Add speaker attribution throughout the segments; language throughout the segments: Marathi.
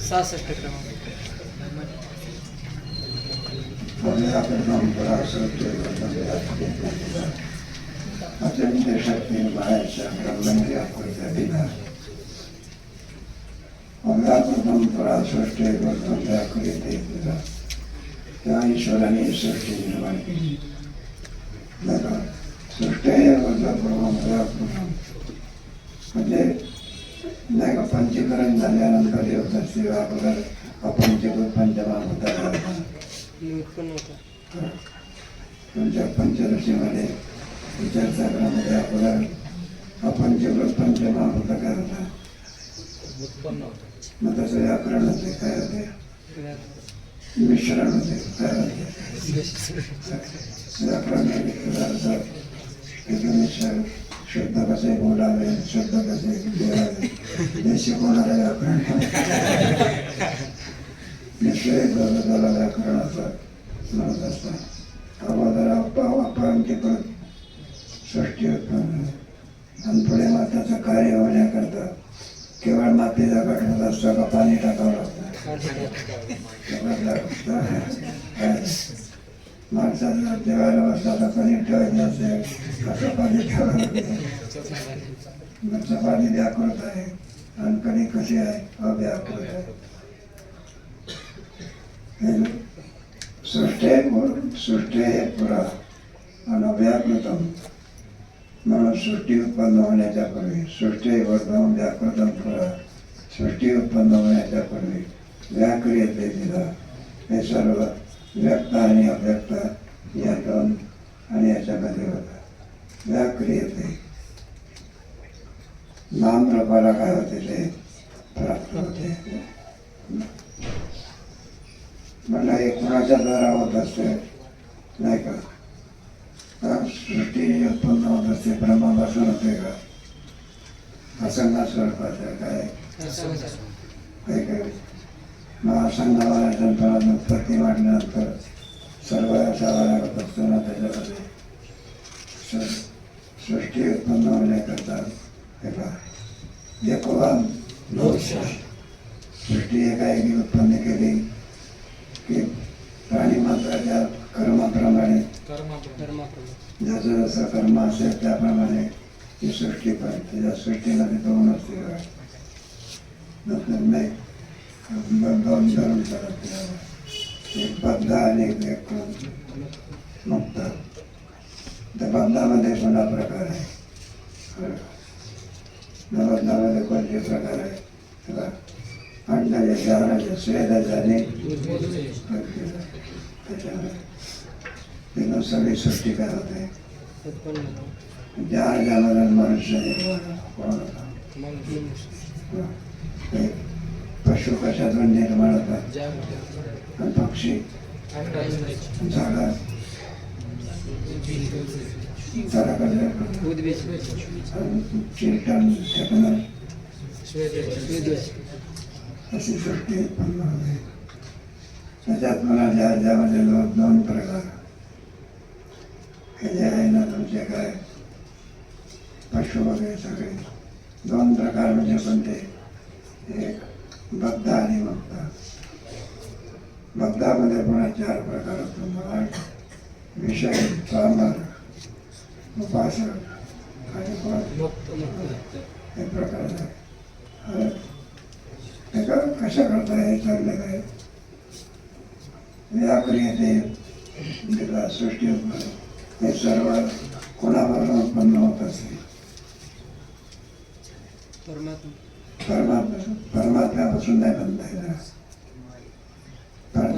Speaker 1: सहासष्ट क्रमांक
Speaker 2: अत्यंत शक्ती बाहेरच्या ब्रह्मंद्रिया दिला अमराप्रथम परासृष्टी वर्तन करीत दिला त्या ईश्वराने सृष्टी निर्माण केली बघा सृष्टी म्हणजे नाही का पंचीकरण झाल्यानंतर देवता शिवा अगोदर अपंचीकृत पंचमहाभूता तुमच्या पंचदशीमध्ये विचारसागरामध्ये अगोदर अपंचीकृत पंचमहाभूत काय होता. मग तसं व्याकरण होते काय होते? मिश्रण होते काय होते? व्याकरण श- शुद्ध कसे बोलावे शुद्ध कसे बोलावे हे शिकवणारे व्याकरण निश्चय त्याला व्याकरणाचा म्हणत असतात अगोदर अप्पा अपांकिकृत सृष्टी उत्पन्न आणि पुढे माताचं कार्य होण्याकरता केवळ मातीचा असतो का पाणी टाकावं लागतं माणसाला जेवायला बसताना कणिक ठेवायचं असेल कसं पाणी ठेवावं लागतं मग व्याकृत आहे आणि कणिक कशी आहे अव्याकृत आहे हे सृष्टे सृष्टे पुरा आणि अव्याकृतम म्हणून सृष्टी उत्पन्न होण्याच्या पूर्वी सृष्टी वर्धम व्याकृतम पुरा सृष्टी उत्पन्न होण्याच्या पूर्वी व्याक्रियते दिला हे सर्व व्यक्त आणि अव्यक्त या दोन आणि याच्यामध्ये होतं. व्याक्रियते नाम रूपाला काय होते ते प्राप्त होते. मला हे कुणाच्या द्वारा होत असते? नाही का? सृष्टी उत्पन्न होत असते ब्रह्मापासून होते का? असंगा स्वरूपाचं काय काय काय? मग जंतुनात उत्पत्ती वाढल्यानंतर सर्व असा लागत असतो ना त्याच्यामध्ये स- सृष्टी उत्पन्न होण्याकरता हे पहा. एकवान सृष्टी एकाएकी उत्पन्न केली की प्राणी मात्राच्या कर्माप्रमाणे.
Speaker 1: कर्माप्रमाणे.
Speaker 2: जसं जसं कर्म असेल त्याप्रमाणे ही सृष्टी पाहिजे त्या सृष्टीमध्ये दोन असते नंतर नाही दोन धरून करत गेला. एक बद्ध आणि एक एक मुक्त। त्या बद्धामध्ये पुन्हा प्रकार आहे. नवद्धामध्ये कोणते प्रकार आहे? तेव्हा अंडाचे चाराचे स्वेदाचे आणि त्याच्यामध्ये तिनं सगळी सृष्टी काय होते ज्या ज्यामध्ये मनुष्य कोण? पशु कशातून निर्माण होतात? पक्षी झाडं चिरटन अशी सृष्टी उत्पन्न होते त्याच्यात मला ज्या ज्यामध्ये दोन दोन प्रकार. हे जे आहे ना तुमचे काय? पशु वगैरे सगळे. दोन प्रकार म्हणजे कोणते? एक बद्ध आणि मुक्त. बद्धामध्ये पुन्हा चार प्रकार होतो आठ विषय पामर उपासक आणि हे प्रकार आहे हे कशा करता हे चांगलं काय व्याक्रियते सृष्टी उत्पन्न हे सर्व कोणापासून उत्पन्न होत असते
Speaker 1: परमात्मा
Speaker 2: परमात्मा परमात्म्यापासून नाही बनता येणार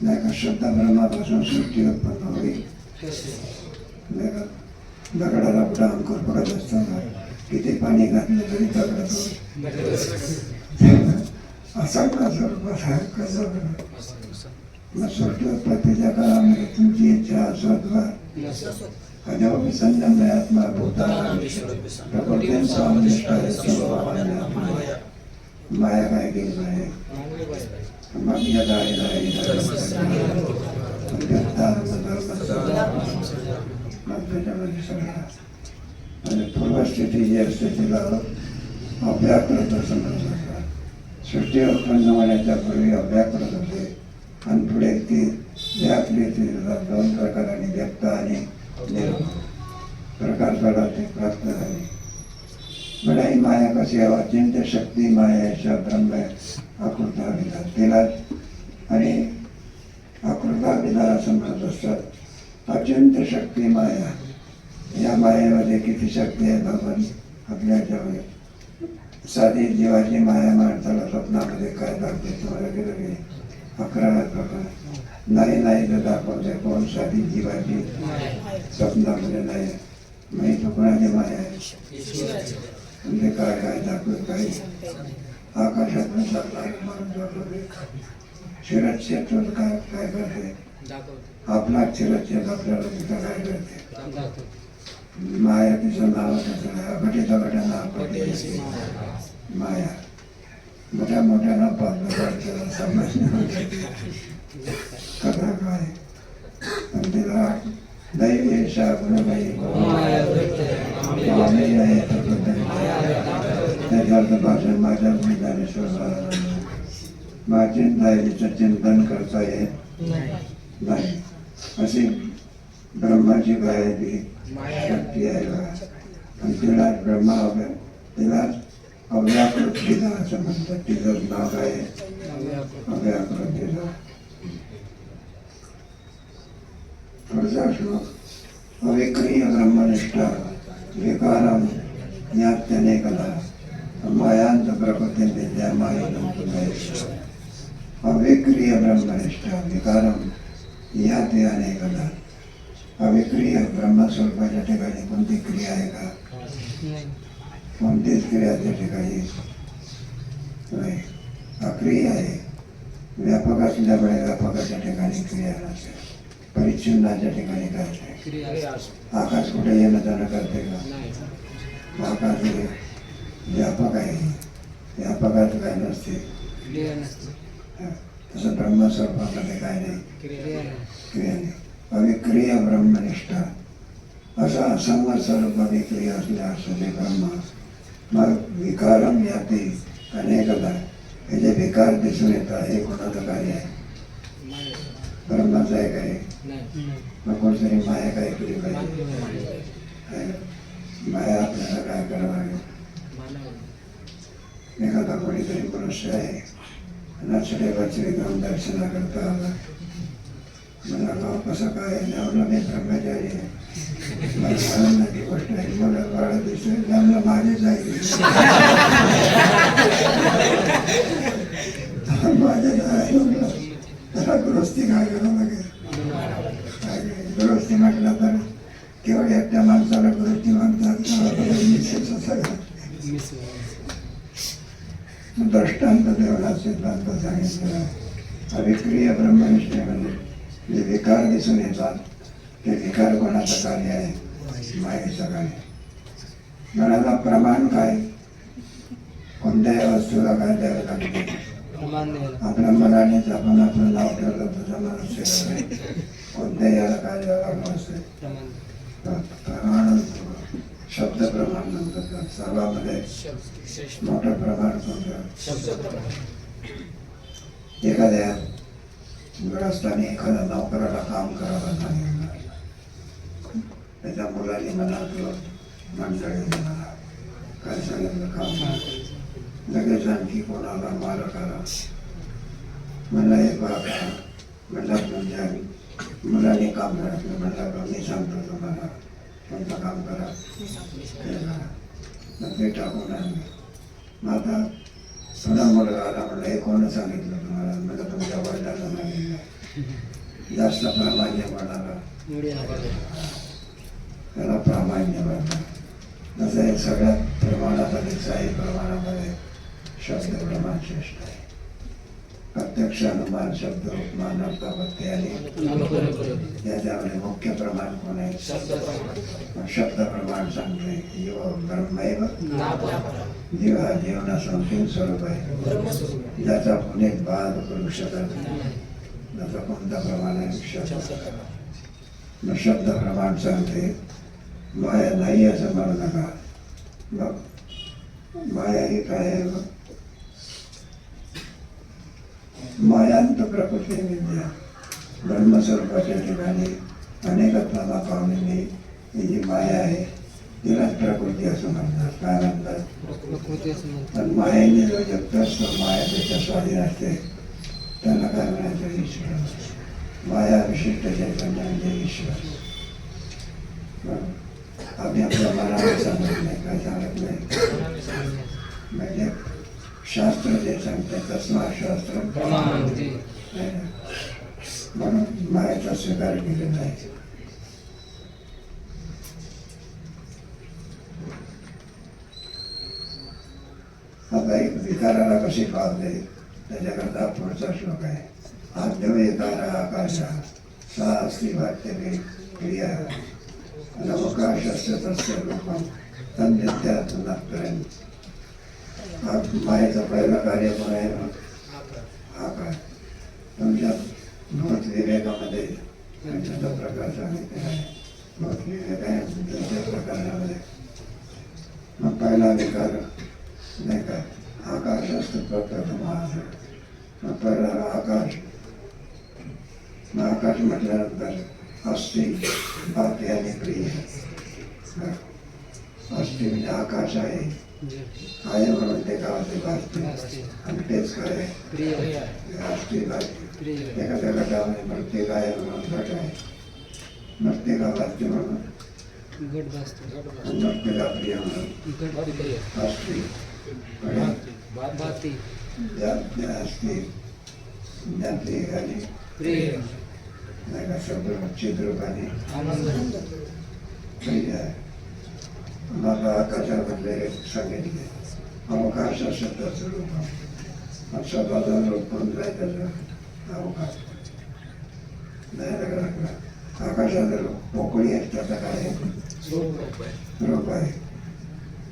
Speaker 2: नाही का शुद्ध ब्रह्मापासून सृष्टी उत्पन्न होईल नाही दगडाला कुठं अंकुर पडत असताना किती पाणी घातलं तरी दगड तो असा का स्वरूपात आहे कसं बरं? मग सृष्टीत्पत्तीच्या काळामध्ये तुमची इच्छा असत्वा अजोपी संयम आत्मा भूता प्रकृती स्वामिष्ठाय माया काय केली आहे मग यदा यदा यदा मग त्याच्यामध्ये आणि पूर्वस्थिती जी असते तिला अव्याकृत समजत असतात सृष्टी उत्पन्न होण्याच्या पूर्वी करत होते. आणि पुढे ती व्यापली तिला दोन प्रकाराने व्यक्त आणि निर्गुण प्रकारकडा ते प्राप्त झाली. बडाई माया कशी आहे अचिंत्य शक्ती मायाच्या ब्रह्म आकृता विधा तिला आणि आकृता असं म्हणत असतात. अचिंत्य शक्ती माया. या मायेमध्ये किती शक्ती आहे भगवान? आपल्या याच्यामध्ये साधी जीवाची माया माणसाला स्वप्नामध्ये काय दाखवते तुम्हाला की अकरा प्रकार. नाही नाही तर दाखवते कोण साधी जीवाची स्वप्नामध्ये नाही. मी तो कोणाची माया आहे? म्हणजे काय काय दाखवत काही आकाशात सरणार म्हणून दाखवते शिरत क्षेत्र काय काय करते? आपला शिरच्छेद आपल्याला तिथं काय करते? माया तिचं नाव त्याचं घटित घटना
Speaker 1: पटेल
Speaker 2: आपली माया. मोठ्या मोठ्यानं पाहणं पडतं समजणं कथा काय? आणि तिला दैवी ईशा गुणबाई
Speaker 1: माया वृत्त
Speaker 2: स्वामी आहे तत्वज्ञानी. त्याच्यात भाषण माझ्या ज्ञानेश्वर माझे दैवीचं चिंतन करता येत
Speaker 1: नाही
Speaker 2: नाही अशी ब्रह्माची काय ती
Speaker 1: माया
Speaker 2: शक्ती आहे बघा. आणि तिला ब्रह्मा अव्या तिला अव्याकृत तिला असं म्हणतात तिचं नाव काय आहे?
Speaker 1: अव्याकृत
Speaker 2: अव्याकृत तिला पुढचा श्लोक अविक्रिय ब्रह्मनिष्ठा विकारम ज्ञात्यने कला मायांत प्रकृती विद्या माहिती अविक्रिय ब्रह्मनिष्ठा विकारम या ते अनेकदा अविक्रिय ब्रह्मस्वरूपाच्या ठिकाणी कोणती क्रिया आहे का कोणतीच क्रिया त्या ठिकाणी नाही अक्रिय आहे व्यापक असल्यामुळे व्यापकाच्या ठिकाणी क्रिया नसते परिच्छिन्नाच्या ठिकाणी काय आहे? आकाश कुठे येणं जाणं करते का आकाश व्यापक आहे व्यापकात काय नसते.
Speaker 1: क्रिया
Speaker 2: तसं ब्रह्मस्वरूपामध्ये काय नाही.
Speaker 1: क्रिया नाही.
Speaker 2: अविक्रिय ब्रह्मनिष्ठा. असा असंग स्वरूप अविक्रिय असले असले ब्रह्म. मग विकारम याते अनेकदा हे जे विकार दिसून येतात. हे कोणाचं कार्य आहे? ब्रह्माचं आहे काय मग कोणतरी माया काय केली पाहिजे? माया. आपल्याला काय करावं लागेल? कोणीतरी मनुष्य आहे नक्षडेवरची घेऊन दर्शनाकरता आला मला गाव कसं काय नवला मी ब्रह्मचारी आहे मला आनंदाची गोष्ट आहे मला बाळ दिसतोय नवला माझे जाईल माझेच त्याला दुरुस्ती काय करावं लागेल. दृष्टांत देवला सिद्धांत सांगितलेला ब्रह्मविषय म्हणजे जे विकार दिसून येतात ते विकार कोणाचं कार्य आहे मायेचं कार्य गणाला प्रमाण काय कोणत्याही वस्तूला काय द्यावं लागते आपल्या मनानेच आपण आपलं नाव ठेवलं तुझं मनुष्य कोणत्याही याला काय द्यावं लागलं असते
Speaker 1: प्रमाण
Speaker 2: शब्द प्रमाण म्हणतात सर्वामध्ये मोठं प्रमाण कोणतं
Speaker 1: शब्द प्रमाण
Speaker 2: एखाद्या गृहस्थाने एखाद्या नोकराला काम करावं नाही त्याच्या मुलाने म्हणा मंडळी मला काय सांगितलं काम लगेच आणखी कोणाला मालकाला म्हणलं हे बघा म्हणलं म्हणजे मुलाने काम करायचं म्हणलं मी सांगतो तुम्हाला. त्यांचं काम करा. हे करा मग ते टाकून आणलं मग आता पुन्हा मुलगा आला म्हणलं हे कोण सांगितलं तुम्हाला? म्हणजे तुमच्या वडिलांना सांगितलं. जास्त प्रामाण्य म्हणाला त्याला प्रामाण्य मान्य जसं हे सगळ्यात प्रमाणामध्ये काही प्रमाणामध्ये शब्द प्रमाण श्रेष्ठ आहे. प्रत्यक्ष अनुमान शब्द उपमान अर्थापत्ती आणि याच्यामध्ये मुख्य प्रमाण कोण आहे? शब्द प्रमाण सांगते जीव ब्रह्मैव जीव हा जीवनाचं अंतिम स्वरूप आहे. ज्याचा पुणे बाद करू शकत त्याचा कोणता प्रमाण आहे? शब्द. शब्द प्रमाण सांगते माया नाही असं म्हणू नका. मग माया ही काय आहे मग मायांत प्रकृती विद्या ब्रह्मस्वरूपाच्या ठिकाणी अनेकत्वाला पावलेली ही जी माया आहे तिलाच प्रकृती असं म्हणतात. काय म्हणतात? पण मायेने जो जगत असतो माया त्याच्या स्वाधीन असते. त्याला काय म्हणायचं? ईश्वर माया विशिष्ट चैतन्य म्हणजे. आम्ही आपल्या मनाला सांगत नाही काय सांगत नाही. म्हणजे शास्त्र जे सांगते तस्मा शास्त्र म्हणून मायाचा स्वीकार केलेला नाही. आता एक विकाराला कशी पावते त्याच्याकरता पुढचा श्लोक आहे. आद्यविकार आकाश सा अस्ति वाक्य क्रिया. अवकाश असते तस्य लोकम तन्नित्यात मायेचं पहिलं कार्य कोण आहे मग आकाश तुमच्या भूत विवेकामध्ये त्यांचा प्रकार सांगितलेला आहे भूत विवेक आहे त्यांच्या प्रकारामध्ये मग पहिला विकार नाही आकाश असतो प्रप्रथम महाराज मग पहिला आकाश मग आकाश म्हटल्यानंतर अस्थि बाकी आणि प्रिय अस्थि म्हणजे आकाश आहे आहे म्हणून ते गावाचे भासते आणि तेच काय आहे
Speaker 1: प्रिय।
Speaker 2: अस्थि बाकी
Speaker 1: प्रिय
Speaker 2: एखाद्या गटामध्ये प्रत्येक आहे म्हणून गट आहे प्रत्येका वाद्य म्हणून
Speaker 1: गट बसतो
Speaker 2: प्रत्येका प्रिय म्हणून
Speaker 1: गट प्रिय
Speaker 2: असते
Speaker 1: बाती
Speaker 2: ज्ञान असते ज्ञाते आणि
Speaker 1: प्रिय
Speaker 2: नाही का शब्द चिद्रूप आणि
Speaker 1: आनंद
Speaker 2: प्रिय आहे मग आकाशामधले सांगितले. अवकाश शब्दाचं मग शब्दाचं रूप कोण जाय त्याचं अवकाश. नाही लागला आकाशाचं रूप पोकळी आहे त्याचं काय रूप आहे.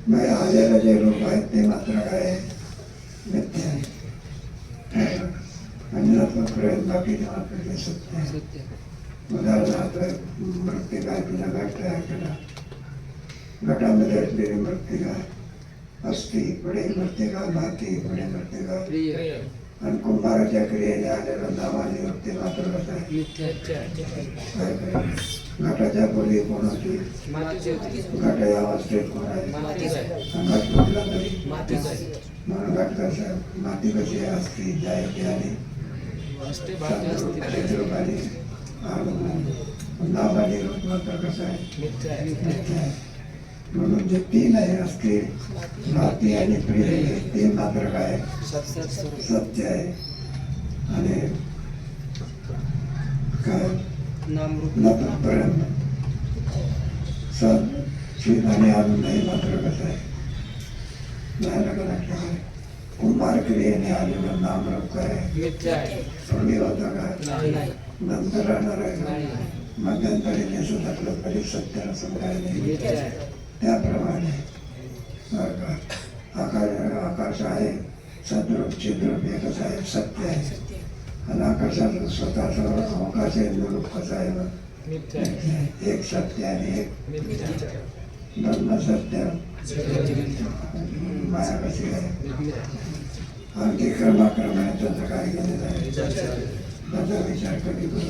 Speaker 2: मग आलेलं जे रूप आहे ते मात्र काय आहे? मिथ्या आहे. अन्नात्म प्रेम बाकीचे मात्र सत्य आहे?
Speaker 1: सत्य.
Speaker 2: उदाहरणार्थ मृत्यू काय तुला घट तयार केला गटामध्ये असलेली मृत्तिका अस्थि पुढे मृत्तिका भाती पुढे
Speaker 1: प्रिय.
Speaker 2: आणि कुंभाराच्या क्रियेने आलेलं नावाने मात्र? घटाच्या पूर्वी कोण होती?
Speaker 1: मातीची होती.
Speaker 2: घट या अवस्थेत कोण आहे?
Speaker 1: मातीच आहे.
Speaker 2: आणि घट कुठला तरी.
Speaker 1: मातीच आहे.
Speaker 2: म्हणून घट कसं माती कशी आणि
Speaker 1: असते असते
Speaker 2: नावाने रूप मात्र कसं आहे
Speaker 1: मिथ्या आहे
Speaker 2: मिथ्या आहे. म्हणून जे तीन आहे असते माती आणि प्रिय हे तीन मात्र काय? आहे?
Speaker 1: सत्य
Speaker 2: आहे. आणि काय? नपर्यंत सत चित आणि आनंद हे मात्र कसं आहे? नाही लग्न आहे. कुंभार क्रियेने आलेलं नामरूप काय पूर्वी होतं काय? नंतर राहणार आहे? मध्यंतरी नेसत असलं तरी सत्य असं
Speaker 1: आहे
Speaker 2: त्याप्रमाणे? आकाश आकाश आहे सद्रूप चिद्रूप एकच आहे सत्य आहे. आणि आकाशाचं स्वतःचं अवकाश आहे निरूप कसं आहे.
Speaker 1: आहे
Speaker 2: एक सत्य आणि एक ब्रह्म सत्य. माया कशी आहे? आणखी क्रमाक्रमाने त्याचं काय केलेलं आहे. त्याचा विचार कधी करू?